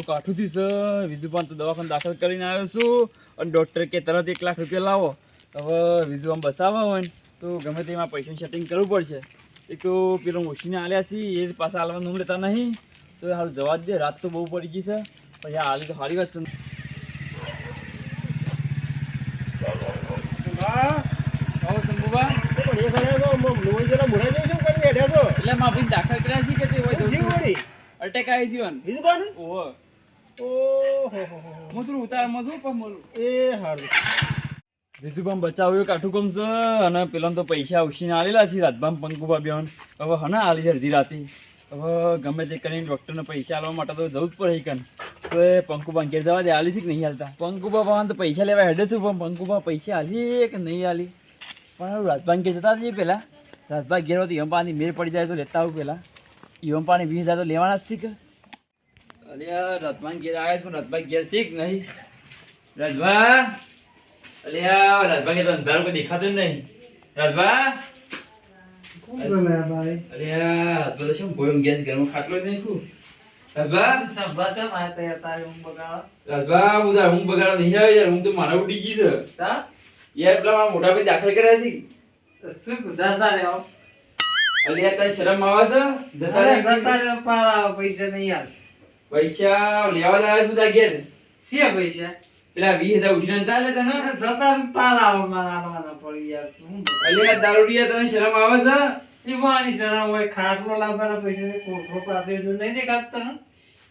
મારું કાઠું થયું છે વિજુભાન તો દવાખાને દાખલ કરીને આવ્યો છું. અને ડૉક્ટર કે તરત એક લાખ રૂપિયા લાવો. હવે વિજુ આમ બસાવવા હોય ને તો ગમે તેમાં પૈસાનું સેટિંગ કરવું પડશે. એક તો પેલો ઓછીને આલ્યા છીએ એ પાછા હાલવાનું લેતા નહીં. તો હાલ જવા જ દે રાત તો બહુ પડી ગઈ છે. પછી હાલી તો સારી વાત છે. એટલે દાખલ કર્યા છે કે તે અટેક આવી છે ને ઓહો. હું થોડું ઉતારમાં એ હારું. વિજુભામ બચાવ્યું કાઠું કમ છે. અને પેલા તો પૈસા ઉછીને આવેલા છે. રાજભામ પંકુભા બેન. હવે હના આલી છે અડધી રાતે. હવે ગમે તે કરીને ડૉક્ટરને પૈસા આલવા માટે તો જવું જ પડે કન. તો એ પંકુભા ઘેર જવા દે આલી છે કે નહીં હાલતા પંકુભા ભાવન તો પૈસા લેવા હેડે છું પણ પંકુભા પૈસા આલી કે નહીં આલી? પણ રાજભાન ઘેર જતા જઈએ પહેલાં રાજભાઈ ઘેર હોય તો ઈવમ પાણી મેળ પડી જાય તો લેતા આવું પહેલાં ઈવમ પાણી વીસ હજાર તો લેવાના જ છે યાર રથભાઈ ઘેર આવ્યા છે પણ રથભાઈ ઘેર છે કે નહીં? રજભા અરે યાર ઘેર કે અંધારું કોઈ દેખાતું જ નહીં. રાજભા અરે યાર તો શું ભોયમ ગેસ ઘરમાં ખાટલો નહીં ખૂબ રાજભા રાજભા હું તાર ઊંઘ બગાડવા નહીં આવે યાર ઊંઘ તો મારા ઉડી ગઈ છે. યાર પેલા મારા મોટા ભાઈ દાખલ કર્યા છે. અરે યાર તારી શરમ આવે છે? જતા રહે પૈસા લેવા લાવે બધા ઘેર. તાર પૈસા? પેલા વીસ હજાર ઉછીને તા લે તને અલે દારૂડિયા તને શરમ આવે છે? એ વાની શરમ હોય ખાટલો લાવવાના પૈસા કોઠો પાસે નહીં દેખાતો ને?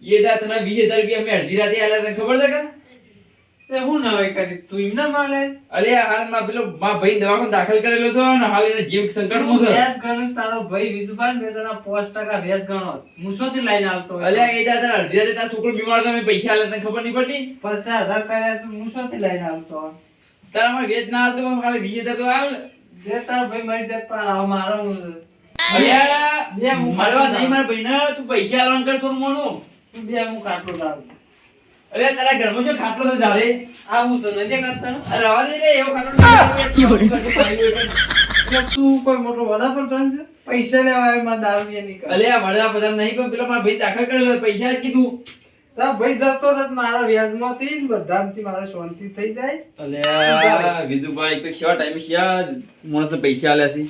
એ તને વીસ હજાર રૂપિયા મેં અડધી રાતે આલ્યા તને ખબર છે કે? તે હું નવાઈ કરી તું એમને માલે અરે હાલમાં પેલો મા ભાઈ દવાખાને દાખલ કરેલો છે ને હાલ એને જીવ સંકટમાં છે. વ્યાજ ગણો તારો ભાઈ વિજુભાન બે તને પાંચ ટકા વ્યાજ ગણો. હું શોથી લઈને આવતો અરે અલ્યા એ દાદા અડધી રાતે તારો છોકરો બીમાર હતો મેં પૈસા આલ્યા તને ખબર નહીં પડતી? પચાસ હજાર કર્યા છે હું શોથી લઈને આવતો તારા માં વેજ ના આવતો પણ ખાલી બીજે તો હાલ જે તારો ભાઈ મારી જાત પર આવ મારો અરે બે હું મારવા નહીં મારા ભાઈને તું પૈસા આલવાનું કર થોડું મોનું. તું બે હું કાટલો લાવું અરે તારા ઘરમાં શું ખાટલો છે આ હું તો નથી કરતા ને? અરે રવા દે રે એવો ખાટલો તું કોઈ મોટો વડાપ્રધાન છે પૈસા લેવા આવ્યો મારા દારૂ એ નહીં કરે. અલ્યા વડા બધા નહીં પણ પેલો મારા ભાઈ દાખલ કરેલો પૈસા કીધું તારો ભાઈ જતો તો મારા વ્યાજમાંથી ને બધામાંથી મારે શાંતિ થઈ જાય અલ્યા વિજુભાઈ તો શેવા ટાઈમે શિયા મને તો પૈસા આલ્યા છે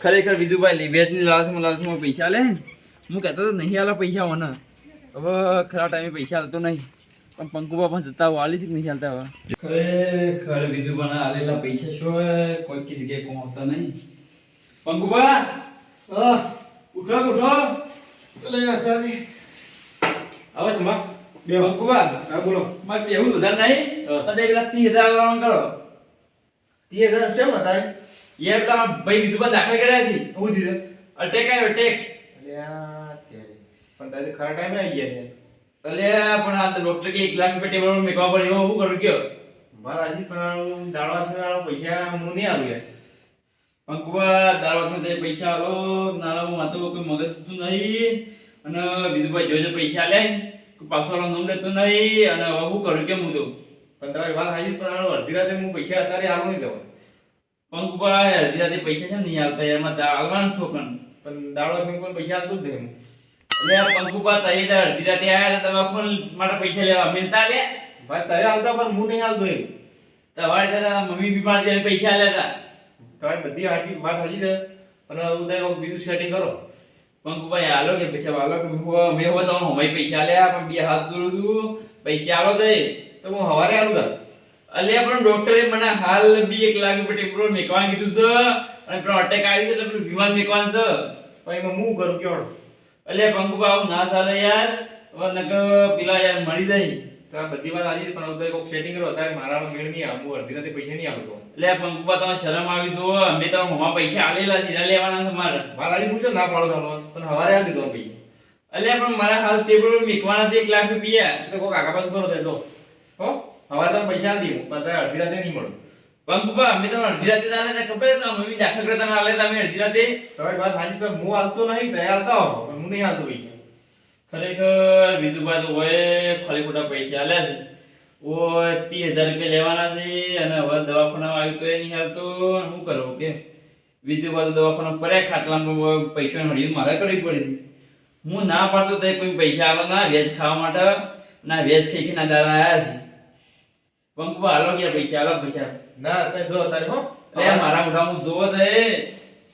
ખરેખર વિજુભાઈ લીવેજની લાલચમાં લાલચમાં પૈસા આલે હું કહેતો તો નહીં આલા પૈસા મને હવે ખરા ટાઈમે પૈસા આલતો નહીં પણ પંકુબા પણ જતા વાલી છે કે નહીં ચાલતા હવે ખરેખર વિજુભાઈ આલેલા પૈસા શું કોઈ કી જગ્યાએ પહોંચતા નહીં. પંકુબા ઉઠો ઉઠો. ચલે અત્યારે આવો છો બે. પંકુબા હા બોલો. મારે કેવું વધારે નહીં. અત્યારે પેલા ત્રીસ હજાર આલવાનું કરો. ત્રીસ હજાર છે હતા એ પેલા ભાઈ વિજુભાઈ દાખલ કર્યા છે. હું થયું અટેક આવ્યો અટેક. અલ્યા અત્યારે પણ તારે ખરા ટાઈમે આવી ગયા અલ્યા પણ આ ડોક્ટર કે એક લાખ રૂપિયા ટેબલ પર મેકવા પડે એમાં હું કરું કયો? મારા હજી પણ દાડવા થયો પૈસા હું નહીં આલું યાર. પંકુબા દાળવાતમાં તે પૈસા આલો નાના માતો કોઈ મગજ તું નહીં. અને બીજું ભાઈ જોજો પૈસા લે પાછો આલો નમ લેતો નહીં. અને હવે હું કરું કેમ હું તો પણ તમારી વાત હાજી પણ આલો અડધી રાતે હું પૈસા અત્યારે આલો નહીં દઉં. પંકુબા અડધી રાતે પૈસા છે નહીં આવતા એમાં આવવાનું થોકન પણ દાડવા મેં કોઈ પૈસા આલતું જ નહીં એટલે પંકુબા તઈ દર અડધી રાતે આયા તો ફોન માટે પૈસા લેવા. મિલતા લે ભાઈ તઈ આલતા પણ હું નહીં આલતો એમ. તમારે તારા મમ્મી બીમાર થઈને પૈસા લેતા તમારી બધી હાજી વાત હાજી છે. પણ ઉદય બીજું સેટિંગ કરો. પંકુભાઈ હાલો કે પૈસા વાલો કે હું મેં હોય તો હમાઈ પૈસા લે પણ બે હાથ દૂર છું. પૈસા આલો તો તો હું હવારે આલું તાર. અલ્યા પણ ડોક્ટરે મને હાલ બી એક લાખ રૂપિયા ટેબ્લેટ મેકવાનું કીધું છે. અને પેલો અટેક આવી છે એટલે પેલું વિમાન મેકવાનું છે. પણ એમાં હું કરું કેવડો અલ્યા પંકુભાઈ આવું ના ચાલે યાર. હવે નકર પેલા યાર મળી જાય. તો આ બધી વાત આવી પણ ઉદય કોક સેટિંગ કરો અત્યારે મારા મેળ નહીં આવું અડધી રાતે પૈસા નહીં આલું એટલે પંકુભા તમે શરમ આવી જુઓ. અમે તો હમણાં પૈસા આલેલા છે એના લેવાના છે મારે. હાજી પૂછો ના પાડો તમે પણ હવારે આ દીધો ભાઈ. અલે પણ મારા હાલ ટેબલ મેકવાના છે એક લાખ રૂપિયા. તો કોક આગા પાછું કરો તો હો? હવારે તમે પૈસા આલી દઉં પણ અડધી રાતે નહીં મળે. પંકુભા અમે તો અડધી રાતે ને ખબર મમ્મી દાખલ કરતા અડધી રાતે. તમારી વાત હાજી પણ હું હાલતો નહીં તો હાલતા હો હું નહીં હાલતો પૈસા ખરેખર બીજું તો હોય ખાલી ખોટા પૈસા આલ્યા છે. ઓય ત્રીસ હજાર રૂપિયા લેવાના છે અને હવે દવાખાના આવ્યું તો એ નહીં હાલતો. શું કરવું કે બીજું બાજુ દવાખાના પર્યા ખાટલામાં પૈસા હળી મારે કરવી પડે છે. હું ના પાડતો તો કોઈ પૈસા આલો ના વેજ ખાવા માટે. ના વેજ ખાઈ ના દારા આવ્યા છે. પંકુ હાલો કે પૈસા હાલો પૈસા. ના અત્યારે જો અત્યારે હો. લે મારા મોઢામાં જોવો દે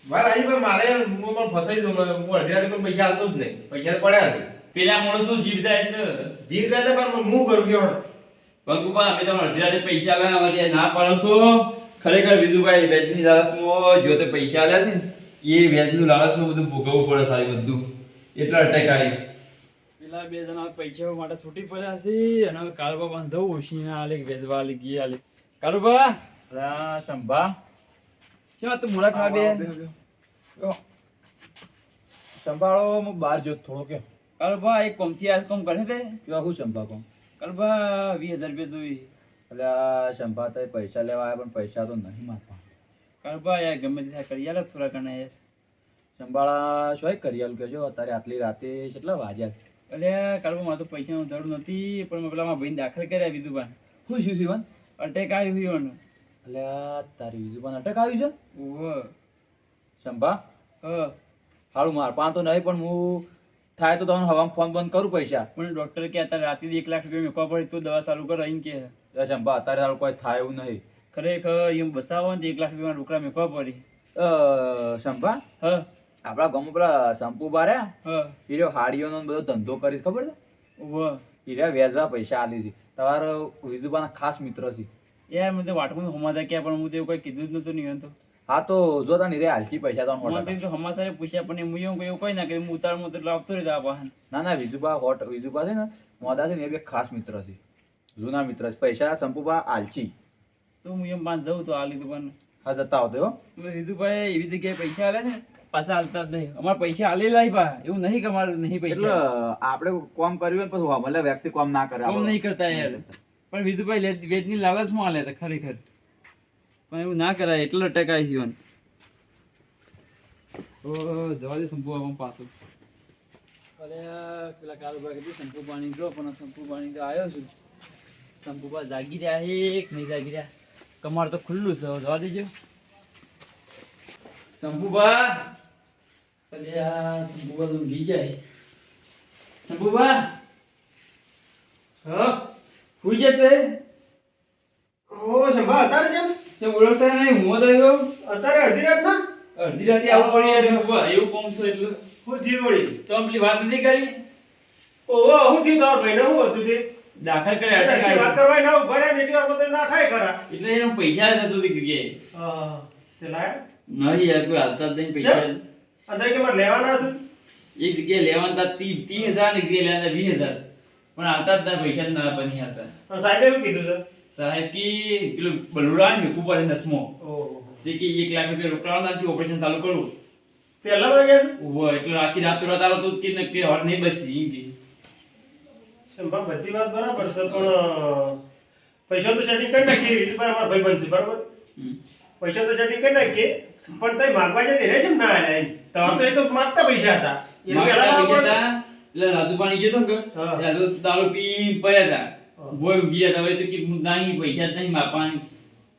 મારે આવી પણ મારે હું પણ ફસાઈ દઉં હું અડધી રાતે કોઈ પૈસા હાલતો જ નહીં. પૈસા તો પડ્યા નથી પેલા માણસો જીવ જાય છે? જીવ જાય છે પણ હું કરું કે હવે? પંકુપા અમે તમને અડધી રાતે પૈસા આલ્યા ત્યાં ના પાડશો ખરેખર વિજુભાઈ વેજની લાલચમાં જો તે પૈસા આલ્યા છે ને એ વેજનું લાલચમાં બધું ભોગવવું પડે સારી બધું. એટલા અટકાય પેલા બે જણા પૈસા માટે છૂટી પડ્યા છે અને હવે કાળબા પાસે જવું ઓછી આલે ભેજવા આલે ગી આલે કાળબા રા સંભા. શું તું મોડા ખા બે? સંભાળો હું બહાર જો થોડો કે કાળબા એક કોમથી આ કોમ કરે તે કેવા હું સંભા કહું કાળબા વીસ હજાર રૂપિયા જોઈ એટલે આ સંભા તો પૈસા લેવા આવ્યા પણ પૈસા તો નહીં મારવા કાળબા યાર ગમે ત્યાં કરી આલો થોડા ઘણા યાર. સંભાળા શું કરી આલું કેજો અત્યારે આટલી રાતે કેટલા વાગ્યા? છે? અલ્યા કાળબા મારે તો પૈસાનું જરૂર નથી પણ મેં પેલા મારા ભાઈને દાખલ કર્યા પાન શું શું શિવન અટેક આવ્યું એટલે આ તારી બીજું અટેક આવ્યું છે ઓહો. સંભા હ. સારું માર પાંચ તો નહીં પણ હું થાય તો તમને હવામાં ફોન બંધ કરું પૈસા. પણ ડોક્ટર કે અત્યારે રાતે એક લાખ રૂપિયા મૂકવા પડે તો દવા ચાલુ કરો એમ કે સંભા અત્યારે સારું કોઈ થાય એવું નહીં. ખરેખર એમ બસાવો ને એક લાખ રૂપિયા રોકડા મૂકવા પડે. અ, સંભા હ. આપણા ગામમાં પેલા સંપુ બારે હ. એ રહ્યો હાડીઓનો બધો ધંધો કરીશ ખબર છે? ઓહો વેચવા પૈસા આલી હતી તમારો વિજુબાના ખાસ મિત્ર છે. યાર મને વાટકું હમાતા ક્યાં પણ હું તેવું કોઈ કીધું જ નતું નહીં તો. હા તો જો તને રે હાલથી પૈસા તો મને તો હમાસારે પૂછ્યા પણ હું એવું કોઈ કઈ ના કે હું ઉતાર મોતર લાવતો રહ્યો આ વાહન. ના ના વિજુબા હોટ વિજુબા છે ને મોદા છે ને એ બે ખાસ મિત્ર છે. જૂના મિત્ર છે. પૈસા સંપુબા આલચી તો હું એમ પાંચ જઉં તો આ લીધું પણ. હા જતા આવતો હો. રીધુભાઈ એવી જગ્યાએ પૈસા આલે છે ને? પાછા હાલતા જ નહીં. અમારે પૈસા ય પા એવું નહીં કે અમારે નહીં એટલે આપણે કોમ કર્યું ને પછી ભલે વ્યક્તિ કોમ ના કરે. કોમ નહીં કરતા યાર. પણ વિધુભાઈ વેજની લાલચમાં તો ખરેખર. પણ એવું ના કરાય. એટલો ટકાય જીવન ઓ જવા દે સંપુ આપણ પાછું. અરે પેલા કારુભાઈ કીધું સંપુ પાણી જો પણ સંપુ પાણી તો આવ્યો છું. સંપુ પા જાગી રહ્યા એક નહીં જાગી રહ્યા. કમાર તો ખુલ્લું છે. જવા દેજો. શંભુબા અલ્યા શંભુબા તો ઊંઘી જાય. શંભુબા હા? હુઈ જતે ઓ સંભા અત્યારે જેમ તે ઓળખતા નહીં હું તો અત્યારે અડધી રાત ના અડધી રાતે આવું પડી યાર શંભુબા એવું કોમ છે એટલે. હું જીવ વળી. તો પેલી વાત નથી કરી? ઓહો હું થયું તમારા ભાઈને હું હતું તે. દાખલ કરે એટલે વાત. કરવાય ના ઊભા રહ્યા એટલી વાર તો ના થાય ખરા. એટલે એનો પૈસા જ હતો તે હા તે લાયા. નહીં યાર કોઈ હાલતા જ નહીં પૈસા? અંદર કે મારે લેવાના છે? એક જગ્યાએ લેવાના હતા ત્રીસ ત્રીસ હજાર ને એક જગ્યાએ લેવાના વીસ હજાર. પણ હાલતા જ ના પૈસા ના બની હતા અને સાહેબે એવું કીધું છે? સાહેબ કે પેલું બલુડા ને ખૂબ પડે નસમો. જે તે કે એક લાખ રૂપિયા રોકડા નથી ઓપરેશન ચાલુ કરું. પહેલા વાગે ઊભો એટલે આખી રાત રાત આલો તો કે નક્કી હળ નહીં બચી એમ કે. બધી વાત બરાબર છે પણ પૈસા તો સેટિંગ કરી નાખીએ વિજયભાઈ અમારા ભાઈ બનશે બરાબર. પૈસા તો જટી કરી નાખીએ પણ તઈ માગવા જતી રહે છે ને? આયા તો તો એ તો માગતા પૈસા હતા. એ પૈસા એટલે રાજુ પાણી ગયો કે દારૂ પી પડ્યા હતા. ભોય ગયા હતા. હવે તો કે હું નહીં પૈસા જ નહીં માપવાની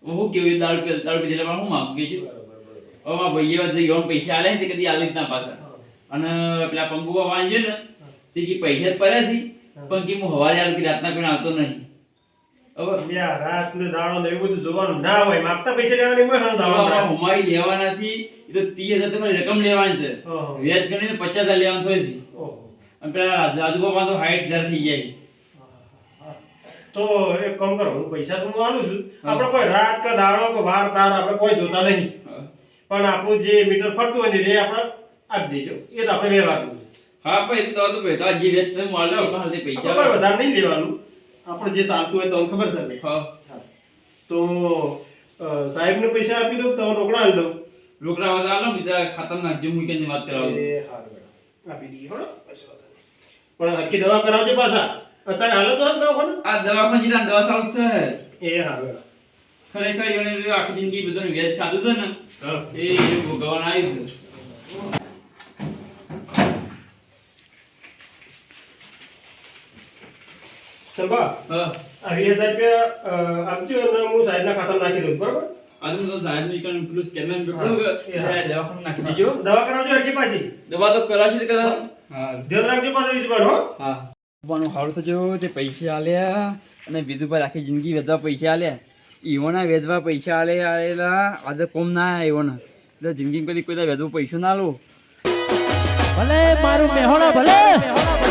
હું કેવું દારૂ પી દારૂ પી દેલા હું માગું કે હવે મારા ભાઈ એવા જઈ ગયા પૈસા આલે તે કદી આલી ના પાછા. અને પેલા પંગુવા વાંજે ને તે કે પૈસા જ પડ્યા છે. પણ કે હું હવારે આવું કે રાતના પણ આવતો નહીં. હવે લ્યા, રાત ને દાડો ને એવું બધું જોવાનું ના હોય. માગતા પૈસા લેવાની હોય દાડો આપણા હુમાઈ લેવાના છે એ તો ત્રીસ તમારી રકમ લેવાની છે. વ્યાજ લેવાનું હોય છે. અને પેલા રાજુબાપા તો સાઠ થઈ જાય તો એક કામ કરો હું પૈસા તો હું આલું છું. આપણે કોઈ રાત કે દાડો કે વાર તાર આપણે કોઈ જોતા નહીં. પણ આપણું જે મીટર ફરતું હોય ને એ આપણે આપી દેજો. એ તો આપણે વ્યવહારનું છે. હા ભાઈ તો તો ભાઈ તો જે વ્યાજ હું આલું એમાં હાલથી આપણે પૈસા વધારે નહીં લેવાનું. આપણે જે ચાલતું હોય તો ખબર છે. હા. તો સાહેબ સાહેબને પૈસા આપી દઉં તો રોકડા આપી દઉં? રોકડા વાળા આલો બીજા ખાતા નાખજો મૂકીને વાત કરાવો એ હારું આપી દઈએ હો. પણ હકી દવા કરાવજો પાછા. અત્યારે હાલો તો દવાખાને? આ દવાખાને જીતા દવા સારું છે એ હારું બેટા. ખરેખર એને જો આખી જિંદગી બધાનું વ્યાજ ખાધું છે ને? એ ભોગવવાનું આવી છે. તે પૈસા આલ્યા અને બીજું પર આખી જિંદગી વેચવા પૈસા આલ્યા. ઈવોના વેચવા પૈસા આલે આલેલા. આજે કોમ ના આવ્યા ઈવોના. જિંદગી કદી કોઈ વેચવું પૈસો ના લો ભલે મારું મેહોણા ભલે.